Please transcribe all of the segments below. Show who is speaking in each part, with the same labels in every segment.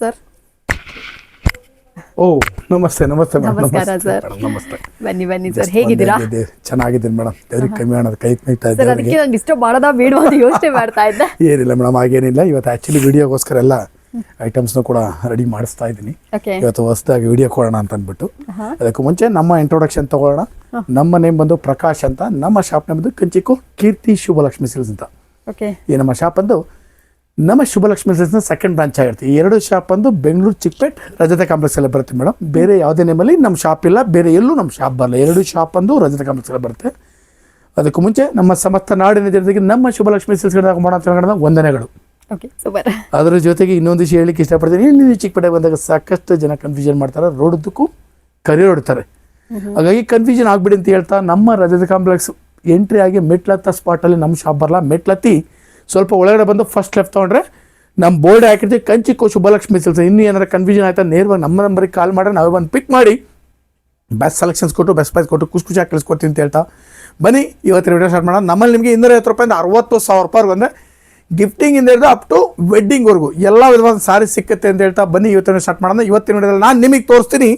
Speaker 1: Sir.
Speaker 2: ಓ ನಮಸ್ತೆ ನಮಸ್ತೆ madam
Speaker 1: ನಮಸ್ಕಾರ
Speaker 2: ನಮಸ್ತೆ.
Speaker 1: ಸರ್.
Speaker 2: ನಮಸ್ತೆ.
Speaker 1: ಬನ್ನಿ ಬನ್ನಿ ಸರ್. ಹೇಗಿದ್ದೀರಾ?
Speaker 2: ಚೆನ್ನಾಗಿದ್ದೀನಿ ಮೇಡಮ್ ದೇವ್ರಿಗೆ ಕಮ್ಮಿ ಮಾಡೋದು ಕೈ ಮೈತಾ
Speaker 1: ಸರ್ ಅದಕ್ಕೆ ನಾನು ಡಿಸ್ಟರ್ಬ್ ಮಾಡೋದಾ ಬೇಡವಾ ಅಂತ ಯೋಚನೆ ಮಾಡ್ತಾ ಇದ್ದೆ.
Speaker 2: ಏನಿಲ್ಲ ಮೇಡಮ್ ಹಾಗೇನಿಲ್ಲ. ಇವತ್ತು ಆ್ಯಕ್ಚುಲಿ ವಿಡಿಯೋಗೋಸ್ಕರ ಎಲ್ಲ ನೂ ಕೂಡ ರೆಡಿ ಮಾಡಿಸ್ತಾ ಇದ್ದೀನಿ. ಇವತ್ತು ಹೊಸದಾಗಿ ವಿಡಿಯೋ ಕೊಡೋಣ ಅಂತ ಅಂದ್ಬಿಟ್ಟು. ಅದಕ್ಕೂ ಮುಂಚೆ ನಮ್ಮ ಇಂಟ್ರೊಡಕ್ಷನ್ ತಗೊಳ್ಳೋಣ. ನಮ್ಮ ನೇಮ್ ಬಂದು ಪ್ರಕಾಶ್ ಅಂತ. ನಮ್ಮ ಶಾಪ್ ನೇಮ್ ಬಂದು ಕಂಚಿಕೋ ಕೀರ್ತಿ ಶುಭಲಕ್ಷ್ಮಿ ಸಿಲ್ಸ್ ಅಂತ.
Speaker 1: ಓಕೆ
Speaker 2: ಈ ನಮ್ಮ ಶಾಪ್ ಬಂದು ನಮ್ಮ ಶುಭಲಕ್ಷ್ಮಿ ಸಿಲ್ಸ್ನ ಸೆಕೆಂಡ್ ಬ್ರಾಂಚ್ ಆಗಿರುತ್ತೆ. ಈ ಎರಡು ಶಾಪ್ ಅಂದು ಬೆಂಗಳೂರು ಚಿಕ್ಕಪೇಟ್ ರಜತ ಕಾಂಪ್ಲೆಕ್ಸ್ ಎಲ್ಲ ಬರುತ್ತೆ ಮೇಡಮ್ ಬೇರೆ ಯಾವುದೇ ನೇಮಲ್ಲಿ ನಮ್ಮ ಶಾಪ್ ಇಲ್ಲ ಬೇರೆ ಎಲ್ಲೂ ನಮ್ಮ ಶಾಪ್ ಬರಲ್ಲ. ಎರಡು ಶಾಪ್ ಅಂದು ರಜತ ಕಾಂಪ್ಲೆಕ್ಸ್ ಎಲ್ಲ ಬರುತ್ತೆ. ಅದಕ್ಕೂ ಮುಂಚೆ ನಮ್ಮ ಸಮಸ್ತ ನಾಡಿನ ಜನರಿಗೆ ನಮ್ಮ ಶುಭಲಕ್ಷ್ಮಿ ಸಿಲ್ಸ್ಗಳನ್ನ ಮಾಡೋಣ ವಂದನೆಗಳು.
Speaker 1: ಓಕೆ ಸೂಪರ್
Speaker 2: ಅದರ ಜೊತೆಗೆ ಇನ್ನೊಂದು ವಿಷಯ ಹೇಳಿಕ್ಕೆ ಇಷ್ಟಪಡ್ತೀನಿ. ಇಲ್ಲಿ ಚಿಕ್ಕಪೇಟೆ ಬಂದಾಗ ಸಾಕಷ್ಟು ಜನ ಕನ್ಫ್ಯೂಷನ್ ಮಾಡ್ತಾರೆ. ರೋಡದಕ್ಕೂ ಕರಿ ಹೊಡ್ತಾರೆ ಹಾಗಾಗಿ ಕನ್ಫ್ಯೂಷನ್ ಆಗ್ಬಿಡಿ ಅಂತ ಹೇಳ್ತಾ ನಮ್ಮ ರಜತ ಕಾಂಪ್ಲೆಕ್ಸ್ ಎಂಟ್ರಿ ಆಗಿ ಮೆಟ್ಲತ್ತ ಸ್ಪಾಟಲ್ಲಿ ನಮ್ಮ ಶಾಪ್ ಬರಲ್ಲ. ಮೆಟ್ಲತ್ತಿ ಸ್ವಲ್ಪ ಒಳಗಡೆ ಬಂದು ಫಸ್ಟ್ ಲೆಫ್ಟ್ ತೊಗೊಂಡ್ರೆ ನಮ್ಮ ಬೋರ್ಡ್ ಹಾಕಿರ್ತೀವಿ ಕಂಚಿಕೋ ಶುಭಲಕ್ಷ್ಮಿ ಸಿಲ್ಸ್. ಇನ್ನೂ ಏನಾರ ಕನ್ಫ್ಯೂಷನ್ ಆಯ್ತಾ? ನೇರವಾಗಿ ನಮ್ಮ ನಂಬರಿಗೆ ಕಾಲ್ ಮಾಡ್ರೆ ನಾವೇ ಬಂದು ಪಿಕ್ ಮಾಡಿ ಬೆಸ್ಟ್ ಸೆಲೆಕ್ಷನ್ಸ್ ಕೊಟ್ಟು ಬೆಸ್ಟ್ ಪ್ರೈಸ್ ಕೊಟ್ಟು ಖುಷಿ ಖುಷಿಯಾಗಿ ಕಳಿಸ್ಕೊಡ್ತೀನಿ ಅಂತ ಹೇಳ್ತಾ. ಬನ್ನಿ, ಇವತ್ತಿನ ವಿಡಿಯೋ ಸ್ಟಾರ್ಟ್ ಮಾಡೋಣ. ನಮ್ಮಲ್ಲಿ ನಿಮಗೆ ಇನ್ನೂರ ಐವತ್ತು ರೂಪಾಯಿಂದ ಅರವತ್ತು ಸಾವಿರ ರೂಪಾಯಿ ಬಂದರೆ ಗಿಫ್ಟಿಂಗ್ ಇಂದ ಹಿಡಿದು ಅಪ್ ಟು ವೆಡ್ಡಿಂಗ್ವರೆಗೂ ಎಲ್ಲ ವಿಧವಾದ ಸಾರಿ ಸಿಕ್ಕತ್ತೆ ಅಂತ ಹೇಳ್ತಾ ಬನ್ನಿ, ಇವತ್ತಿನ ಸ್ಟಾರ್ಟ್ ಮಾಡೋಣ. ಇವತ್ತಿನ ವಿಡಿಯೋದಲ್ಲಿ ನಾನು ನಿಮಗೆ ತೋರಿಸ್ತೀನಿ.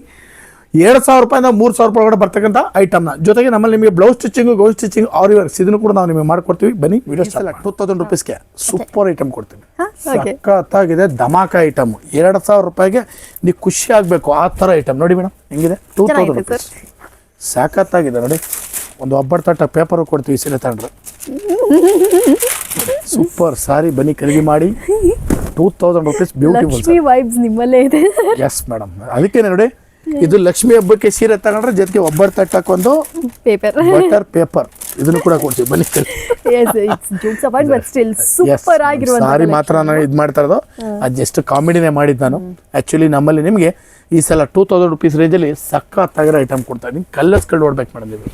Speaker 2: ಎರಡು ಸಾವಿರ ರೂಪಾಯಿಂದ ಮೂರು ಸಾವಿರ ರೂಪಾಯಿ ಒಳಗಡೆ ಬರ್ತಕ್ಕಂಥ ಐಟಮ್ನ ಜೊತೆಗೆ ನಮ್ಮಲ್ಲಿ ನಿಮಗೆ blouse stitching gowns stitching or works ಇದನ್ನು ಕೂಡ ನಾವು ನಿಮಗೆ ಮಾಡ್ಕೊಡ್ತೀವಿ. ಬನ್ನಿ ವಿಡಿಯೋ ಸ್ಟಾರ್ಟ್ ಟೂ ತೌಸಂಡ್ ರುಪೀಸ್ಗೆ ಸೂಪರ್ ಐಟಮ್ ಕೊಡ್ತೀವಿ. ಸಖತ್ತಾಗಿದೆ ಧಮಾಕ ಐಟಮ್ ಎರಡು ಸಾವಿರ ರೂಪಾಯಿಗೆ ನೀವು ಖುಷಿ ಆಗಬೇಕು ಆ ಥರ ಐಟಮ್ ನೋಡಿ ಮೇಡಮ್ ಹೆಂಗಿದೆ? ಟೂ ತೌಸಂಡ್ ರುಪೀಸ್ ಸಾಕತ್ತಾಗಿದೆ ನೋಡಿ. ಒಂದು ಒಬ್ಬರ ತಟ್ಟ ಪೇಪರ್ ಕೊಡ್ತೀವಿ ಸೀರೆ ತಗೊಂಡ್ರೆ. ಸೂಪರ್ ಸಾರಿ ಬನ್ನಿ ಖರೀದಿ ಮಾಡಿ. Two thousand rupees beautiful
Speaker 1: Lakshmi vibes ನಿಮ್ಮಲ್ಲೇ ಇದೆ.
Speaker 2: ಎಸ್ ಮೇಡಮ್ ಅದಕ್ಕೆ ನೋಡಿ ಇದು ಲಕ್ಷ್ಮಿ ಹಬ್ಬಕ್ಕೆ ಸೀರೆ ತಗೊಂಡ್ರೆ ಜೊತೆಗೆ ಒಬ್ಬರು ತಟ್ಟಕ್ಕೊಂದು
Speaker 1: ಪೇಪರ್
Speaker 2: ಬಟರ್ ಪೇಪರ್ ಇದನ್ನು ಕೂಡ ಕೊಡ್ತೀವಿ ಬನ್ನಿ.
Speaker 1: Jokes apart but still super ಆಗಿರುವಂತ
Speaker 2: ಸಾರಿ ಮಾತ್ರ ನಾನು ಇದು ಮಾಡ್ತಾ ಇರೋದು. ಅದು ಜಸ್ಟ್ ಕಾಮಿಡಿನೇ ಮಾಡಿದ್ದು ನಾನು. ಆ್ಯಕ್ಚುಲಿ ನಮ್ಮಲ್ಲಿ ನಿಮಗೆ ಈ ಸಲ ಟೂ ತೌಸಂಡ್ ರುಪೀಸ್ ರೇಂಜಲ್ಲಿ ಸಖತ್ತಾಗಿರೋ ಐಟಮ್ ಕೊಡ್ತಾ ಇದ್ದೀನಿ. ಕಲ್ಲರ್ಸ್ಗಳು ನೋಡ್ಬೇಕು ಮೇಡಮ್ ನೀವು.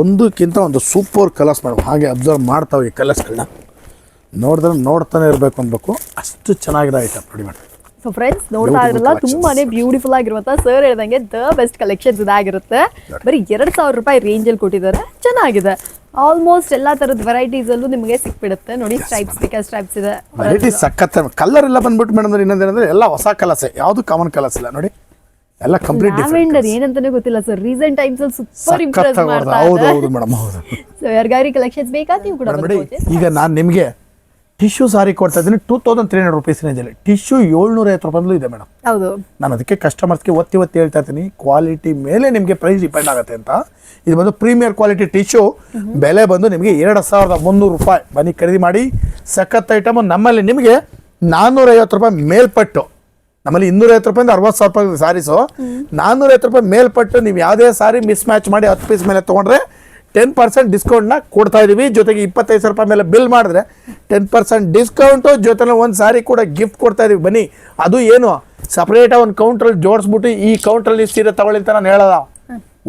Speaker 2: ಒಂದಕ್ಕಿಂತ ಒಂದು ಸೂಪರ್ ಕಲರ್ಸ್ ಮೇಡಮ್. ಹಾಗೆ ಅಬ್ಸರ್ವ್ ಮಾಡ್ತಾವೆ ಈ ಕಲರ್ಸ್ಗಳನ್ನ ನೋಡಿದ್ರೆ ನೋಡ್ತಾನೆ ಇರಬೇಕು ಅನ್ಬೇಕು ಅಷ್ಟು ಚೆನ್ನಾಗಿರೋ ಐಟಮ್ ನೋಡಿ ಮೇಡಮ್
Speaker 1: ಫ್ರೆಂಡ್ಸ್ ನೋಡ್ತಾ
Speaker 2: ಇರಲ್ಲ
Speaker 1: ತುಂಬಾನೇ ಬ್ಯೂಟಿಫುಲ್ ಆಗಿರುವಂತ ಸರ್ ಹೇಳ್ದಂಗೆ ದ ಬೆಸ್ಟ್ ಕಲೆಕ್ಷನ್ಸ್ ಇದಾಗಿರುತ್ತೆ. ಬರೀ ಎರಡ್ ಸಾವಿರ ರೂಪಾಯಿ ರೇಂಜ್ ಅಲ್ಲಿ ಕೊಟ್ಟಿದ್ದಾರೆ. ಚೆನ್ನಾಗಿದೆ. ಆಲ್ಮೋಸ್ಟ್ ಎಲ್ಲಾ ತರದ ವೆರೈಟೀಸ್ ಅಲ್ಲೂ ನಿಮಗೆ ಸಿಕ್ಬಿಡುತ್ತೆ. ನೋಡಿ ಸ್ಟ್ರೈಪ್ಸ್ ಬೇಕಾ ಸ್ಟ್ರೈಪ್ಸ್ ಇದೆ.
Speaker 2: ವೆರೈಟಿ ಸಖತ್. ಕಲರ್ ಎಲ್ಲ ಬಂದ್ಬಿಟ್ಟು ಮೇಡಮ್ ಇನ್ನೊಂದೇನಂದ್ರೆ ಎಲ್ಲ ಹೊಸ ಕಲಸೆ ಯಾವುದು ಕಾಮನ್ ಕಲಸ್ ಇಲ್ಲ ನೋಡಿ. ಎಲ್ಲ ಕಂಪ್ಲೀಟ್
Speaker 1: ಲ್ಯಾವೆಂಡರ್ ಏನಂತಾನೆ ಗೊತ್ತಿಲ್ಲ ಸರ್ ರೀಸೆಂಟ್ ಟೈಮ್ಸ್ ಅಲ್ಲಿ ಸೂಪರ್ ಇಂಪ್ರೆಸ್ ಮಾಡ್ತಾ
Speaker 2: ಹೌದು ಹೌದು ಮೇಡಮ್ ಹೌದು
Speaker 1: ಸೋ ಯಾರ್ಗಾರಿ ಕಲೆಕ್ಷನ್ಸ್ ಬೇಕಾ ನೀವು ಕೂಡ
Speaker 2: ಈಗ ನಾನು ನಿಮಗೆ ಟಿಶ್ಯೂ ಸಾರಿ ಕೊಡ್ತಾ ಇದ್ದೀನಿ. Two thousand three hundred rupees ರೇಂಜಲ್ಲಿ ಟಿಶ್ಯೂ ಏಳ್ನೂರ ಐವತ್ತು ರೂಪಾಯಿ ಇದೆ ಮೇಡಮ್
Speaker 1: ಹೌದು.
Speaker 2: ನಾನು ಅದಕ್ಕೆ ಕಸ್ಟಮರ್ಸ್ಗೆ ಒತ್ತಿ ಒತ್ತಿ ಹೇಳ್ತಾ ಇರ್ತೀನಿ ಕ್ವಾಲಿಟಿ ಮೇಲೆ ನಿಮಗೆ ಪ್ರೈಸ್ ಡಿಪೆಂಡ್ ಆಗುತ್ತೆ ಅಂತ. ಇದು ಬಂದು ಪ್ರೀಮಿಯರ್ ಕ್ವಾಲಿಟಿ ಟಿಶ್ಯೂ. ಬೆಲೆ ಬಂದು ನಿಮಗೆ ಎರಡು ಸಾವಿರದ ಮುನ್ನೂರು ರೂಪಾಯಿ. ಬನ್ನಿ ಖರೀದಿ ಮಾಡಿ. ಸಖತ್ ಐಟಮ್ ನಮ್ಮಲ್ಲಿ ನಿಮಗೆ ನಾನ್ನೂರೈವತ್ತು ರೂಪಾಯಿ ಮೇಲ್ಪಟ್ಟು. ನಮ್ಮಲ್ಲಿ ಇನ್ನೂರೈವತ್ತು ರೂಪಾಯಿಂದ ಅರವತ್ತು ಸಾವಿರ ರೂಪಾಯಿ ಸಾರೀಸು. ನಾನ್ನೂರೈವತ್ತು ರೂಪಾಯಿ ಮೇಲ್ಪಟ್ಟು ನೀವು ಯಾವುದೇ ಸಾರಿ ಮಿಸ್ ಮ್ಯಾಚ್ ಮಾಡಿ ಹತ್ತು ಪೀಸ್ ಮೇಲೆ ತೊಗೊಂಡ್ರೆ ಟೆನ್ ಪರ್ಸೆಂಟ್ ಡಿಸ್ಕೌಂಟ್ನ ಕೊಡ್ತಾ ಇದ್ದೀವಿ ಜೊತೆಗೆ ಇಪ್ಪತ್ತೈದು ಸಾವಿರ ರೂಪಾಯಿ ಮೇಲೆ ಬಿಲ್ ಮಾಡಿದ್ರೆ ಟೆನ್ ಪರ್ಸೆಂಟ್ ಡಿಸ್ಕೌಂಟು ಜೊತೆಲಿ ಒಂದು ಸಾರಿ ಕೂಡ ಗಿಫ್ಟ್ ಕೊಡ್ತಾ ಇದ್ದೀವಿ ಬನ್ನಿ ಅದು ಏನು? ಸಪ್ರೇಟಾಗಿ ಒಂದು ಕೌಂಟ್ರಲ್ಲಿ ಜೋಡಿಸ್ಬಿಟ್ಟು ಈ ಕೌಂಟ್ರಲ್ಲಿ ಸೀರೆ ತಗೊಳ್ಳಿ ಅಂತ ನಾನು ಹೇಳೋದ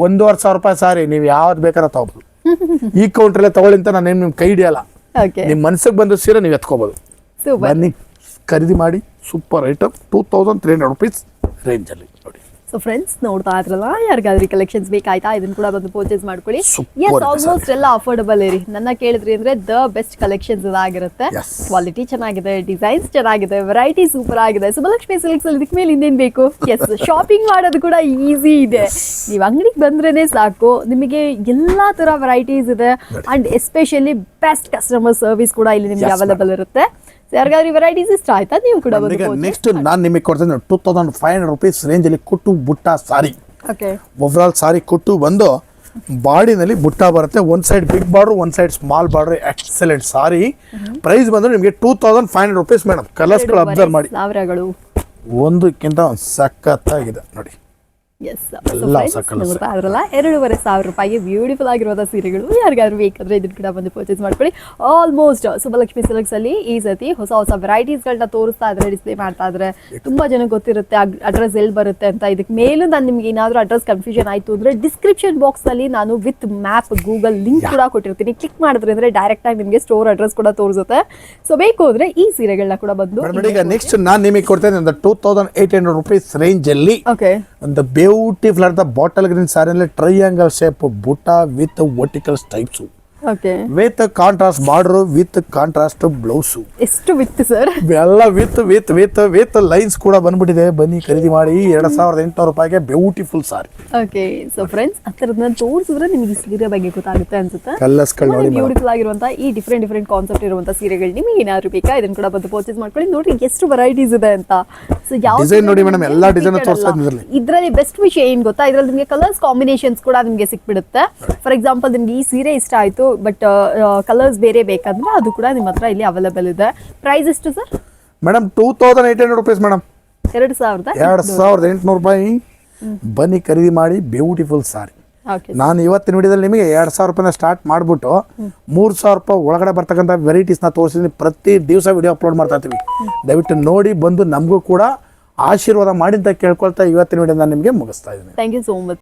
Speaker 2: ಒಂದೂವರೆ ಸಾವಿರ ರೂಪಾಯಿ ಸಾರಿ ನೀವು ಯಾವ್ದು ಬೇಕಾದ್ರೆ ತಗೋಬೋದು. ಈ ಕೌಂಟ್ರಲ್ಲೇ ತಗೊಳ್ಳಿ ಅಂತ ನಾನೇನು ನಿಮ್ಮ ಕೈ ಹಿಡಿಯಲ್ಲ. ನಿಮ್ಮ ಮನಸ್ಸಿಗೆ ಬಂದ ಸೀರೆ ನೀವು ಎತ್ಕೋಬೋದು. ಬನ್ನಿ ಖರೀದಿ ಮಾಡಿ super item two thousand three hundred rupees ರೇಂಜಲ್ಲಿ
Speaker 1: ಸೊ ಫ್ರೆಂಡ್ಸ್ ನೋಡ್ತಾ ಇದ್ರಲ್ಲ ಯಾರಿಗಾದ್ರೂ ಕಲೆಕ್ಷನ್ಸ್ ಬೇಕಾಯ್ತಾ? ಇದನ್ನ ಕೂಡ ಬಂದು ಪರ್ಚೇಸ್ ಮಾಡ್ಕೊಳ್ಳಿ. ಎಸ್ ಆಲ್ಮೋಸ್ಟ್ ಎಲ್ಲ ಅಫೋರ್ಡಬಲ್ ಇರಿ ನನ್ನ ಕೇಳಿದ್ರಿ ಅಂದ್ರೆ ದ ಬೆಸ್ಟ್ ಕಲೆಕ್ಷನ್ಸ್ ಇದಾಗಿರುತ್ತೆ. ಕ್ವಾಲಿಟಿ ಚೆನ್ನಾಗಿದೆ ಡಿಸೈನ್ಸ್ ಚೆನ್ನಾಗಿದೆ ವೆರೈಟಿ ಸೂಪರ್ ಆಗಿದೆ. ಸುಬಲಕ್ಷ್ಮಿ ಸಿಲ್ಕ್ಸ್ ಅಲ್ಲಿ ಇದಕ್ಕೆ ಮೇಲೆ ಇನ್ನೇನ್ ಬೇಕು? ಎಸ್ ಶಾಪಿಂಗ್ ಮಾಡೋದು ಕೂಡ ಈಸಿ ಇದೆ. ನೀವು ಅಂಗಡಿಗೆ ಬಂದ್ರೇನೆ ಸಾಕು. ನಿಮಗೆ ಎಲ್ಲಾ ತರ ವೆರೈಟೀಸ್ ಇದೆ. And especially best customer service ಕೂಡ ಇಲ್ಲಿ ನಿಮ್ಗೆ ಅವೈಲಬಲ್ ಇರುತ್ತೆ. ಯಾರಿಗಾದ್ರೂ ವೆರೈಟೀಸ್ ಇಷ್ಟ ಆಯ್ತಾ? ನೀವು ಕೂಡ
Speaker 2: ಈಗ ನೆಕ್ಸ್ಟ್ ನಾನು ನಿಮಗೆ ಕೊಡ್ತೀನಿ two thousand five hundred rupees ರೇಂಜಲ್ಲಿ ಕುಟ್ಟು ಬುಟ್ಟ ಸಾರಿ.
Speaker 1: ಓಕೆ
Speaker 2: ಓವರಾಲ್ ಸಾರಿ ಕುಟ್ಟು ಬಂದು ಬಾಡಿನಲ್ಲಿ ಬುಟ್ಟ ಬರುತ್ತೆ. One side big border one side small border excellent sari. Price ಬಂದರೆ ನಿಮಗೆ two thousand five hundred rupees madam ಕಲರ್ಸ್ಗಳು observe ಮಾಡಿ.
Speaker 1: ಸಾವಿರಗಳು.
Speaker 2: ಒಂದಕ್ಕಿಂತ ಒಂದು ಸಖತ್ತಾಗಿದೆ ನೋಡಿ.
Speaker 1: ಎಸ್. ನೋಡ್ತಾ ಇದ್ರಲ್ಲ ಎರಡೂವರೆ ಸಾವಿರ ರೂಪಾಯಿಗೆ ಬ್ಯೂಟಿಫುಲ್ ಆಗಿರುವಂಥ ಸೀರೆಗಳು. ಯಾರಿಗಾದ್ರೂ ಬೇಕಾದ್ರೆ ಇದನ್ನ ಕೂಡ ಬಂದು ಪರ್ಚೇಸ್ ಮಾಡ್ಕೊಳ್ಳಿ. ಆಲ್ಮೋಸ್ಟ್ ಸುಬಲಕ್ಷ್ಮಿ ಸಿಲ್ಕ್ಸ್ ಅಲ್ಲಿ ಈ ಸತಿ ಹೊಸ ಹೊಸ ವೆರೈಟೀಸ್ಗಳನ್ನ ತೋರಿಸ್ತಾ ಇದ್ರೆ ಡಿಸ್ಪ್ಲೇ ಮಾಡ್ತಾ ಇದ್ರೆ ತುಂಬಾ ಜನ ಗೊತ್ತಿರುತ್ತೆ ಅಡ್ರೆಸ್ ಎಲ್ಲಿ ಬರುತ್ತೆ ಅಂತ. ಇದಕ್ಕೆ ಮೇಲೂ ನಾನು ನಿಮ್ಗೆ ಏನಾದರೂ ಅಡ್ರೆಸ್ ಕನ್ಫ್ಯೂಷನ್ ಆಯ್ತು ಅಂದ್ರೆ ಡಿಸ್ಕ್ರಿಪ್ಷನ್ ಬಾಕ್ಸ್ ಅಲ್ಲಿ ನಾನು ವಿತ್ ಮ್ಯಾಪ್ ಗೂಗಲ್ ಲಿಂಕ್ ಕೂಡ ಕೊಟ್ಟಿರ್ತೀನಿ. ಕ್ಲಿಕ್ ಮಾಡಿದ್ರೆ ಅಂದ್ರೆ ಡೈರೆಕ್ಟ್ ಆಗಿ ನಿಮಗೆ ಸ್ಟೋರ್ ಅಡ್ರೆಸ್ ಕೂಡ ತೋರಿಸುತ್ತೆ. ಸೊ ಬೇಕು ಅಂದ್ರೆ ಈ ಸೀರೆಗಳನ್ನ ಕೂಡ ಬಂದು
Speaker 2: ನೆಕ್ಸ್ಟ್ ನಾನು ನಿಮಗೆ ಕೊಡ್ತೇನೆ two thousand eight hundred rupees ರೇಂಜಲ್ಲಿ
Speaker 1: ಓಕೆ
Speaker 2: ಒಂದು ಬ್ಯೂಟಿಫುಲ್ ಆದ ಬಾಟಲ್ ಗ್ರೀನ್ ಸಾರಿನಲ್ಲಿ ಟ್ರೈಯಾಂಗಲ್ ಶೇಪ್ ಬುಟ್ಟ with vertical types
Speaker 1: okay
Speaker 2: with contrast border with contrast blouse
Speaker 1: ಎಷ್ಟು ವಿತ್ ಸರ್?
Speaker 2: ಎಲ್ಲ with with with with lines ಕೂಡ ಬಂದ್ಬಿಟ್ಟಿದೆ. ಬನ್ನಿ ಖರೀದಿ ಮಾಡಿ. ಎರಡ್ ಸಾವಿರದ ಎಂಟುನೂರು ರೂಪಾಯಿಗೆ beautiful sari
Speaker 1: okay so friends ಆ ಥರದನ್ನ ತೋರಿಸಿದ್ರೆ ನಿಮಗೆ ಸೀರೆ ಬಗ್ಗೆ ಗೊತ್ತಾಗುತ್ತೆ ಅನ್ಸುತ್ತೆ?
Speaker 2: ಕಲ್ಲರ್ಸ್ಗಳು ನೋಡಿ
Speaker 1: ಬ್ಯೂಟಿಫುಲ್ ಆಗಿರುವಂತ ಈ ಡಿಫ್ರೆಂಟ್ ಡಿಫ್ರೆಂಟ್ ಕಾನ್ಸೆಪ್ಟ್ ಇರುವಂತ ಸೀರೆಗಳು ನಿಮಗೆ ಏನಾದ್ರು ಬೇಕಾ? ಇದನ್ನ ಕೂಡ ಬಂದು ಪರ್ಚೇಸ್ ಮಾಡ್ಕೊಳ್ಳಿ. ನೋಡಿ ಎಷ್ಟು ವೆರೈಟೀಸ್ ಇದೆ ಅಂತ. ಸೊ ಯಾವ
Speaker 2: ಡಿಸೈನ್ ನೋಡಿ ಮೇಡಮ್ ಎಲ್ಲಾ ಡಿಸೈನ್ ತೋರಿಸ್ತಾ ಇದ್ರಲ್ಲಿ.
Speaker 1: ಇದರಲ್ಲಿ ಬೆಸ್ಟ್ ವಿಷಯ ಏನ್ ಗೊತ್ತಾ? ಇದರಲ್ಲಿ ನಿಮಗೆ ಕಲರ್ಸ್ ಕಾಂಬಿನೇಷನ್ಸ್ ಕೂಡ ನಿಮಗೆ ಸಿಕ್ಬಿಡುತ್ತೆ. ಫಾರ್ ಎಕ್ಸಾಂಪಲ್ ನಿಮ್ಗೆ ಈ ಸೀರೆ ಇಷ್ಟ ಆಯ್ತು. ಬಟ್ ಕಲರ್ಸ್ ಬೇರೆ ಬೇಕಂದ್ರೆ ಅದು ಕೂಡ ನಿಮ್ಮ ಹತ್ರ ಇಲ್ಲಿ ಅವೈಲೇಬಲ್ ಇದೆ. ಪ್ರೈಸ್ ಎಷ್ಟು sir
Speaker 2: madam two thousand eight hundred rupees madam
Speaker 1: ಎರಡು ಸಾವಿರದ
Speaker 2: ಎರಡು ಸಾವಿರದ ಎಂಟುನೂರು ರೂಪಾಯಿ. ಬನ್ನಿ ಖರೀದಿ ಮಾಡಿ ಬ್ಯೂಟಿಫುಲ್ ಸಾರಿ
Speaker 1: ಓಕೆ
Speaker 2: ನಾನು ಇವತ್ತಿನ ವಿಡಿಯೋದಲ್ಲಿ ನಿಮಗೆ ಎರಡು ಸಾವಿರ ರೂಪಾಯಿನ ಸ್ಟಾರ್ಟ್ ಮಾಡಿಬಿಟ್ಟು ಮೂರು ಸಾವಿರ ರೂಪಾಯಿ ಒಳಗಡೆ ಬರ್ತಕ್ಕಂಥ ವೆರೈಟೀಸ್ನ ತೋರಿಸಿದ್ದೀನಿ ಪ್ರತಿ ದಿವಸ ವಿಡಿಯೋ ಅಪ್ಲೋಡ್ ಮಾಡ್ತಾ ಇರ್ತೀವಿ. ದಯವಿಟ್ಟು ನೋಡಿ ಬಂದು ನಮಗೂ ಕೂಡ ಆಶೀರ್ವಾದ ಮಾಡಿ ಅಂತ ಕೇಳ್ಕೊಳ್ತಾ ಇವತ್ತಿನ ವಿಡಿಯೋ ನಾನು ನಿಮಗೆ ಮುಗಿಸ್ತಾ ಇದ್ದೀನಿ.
Speaker 1: Thank you so much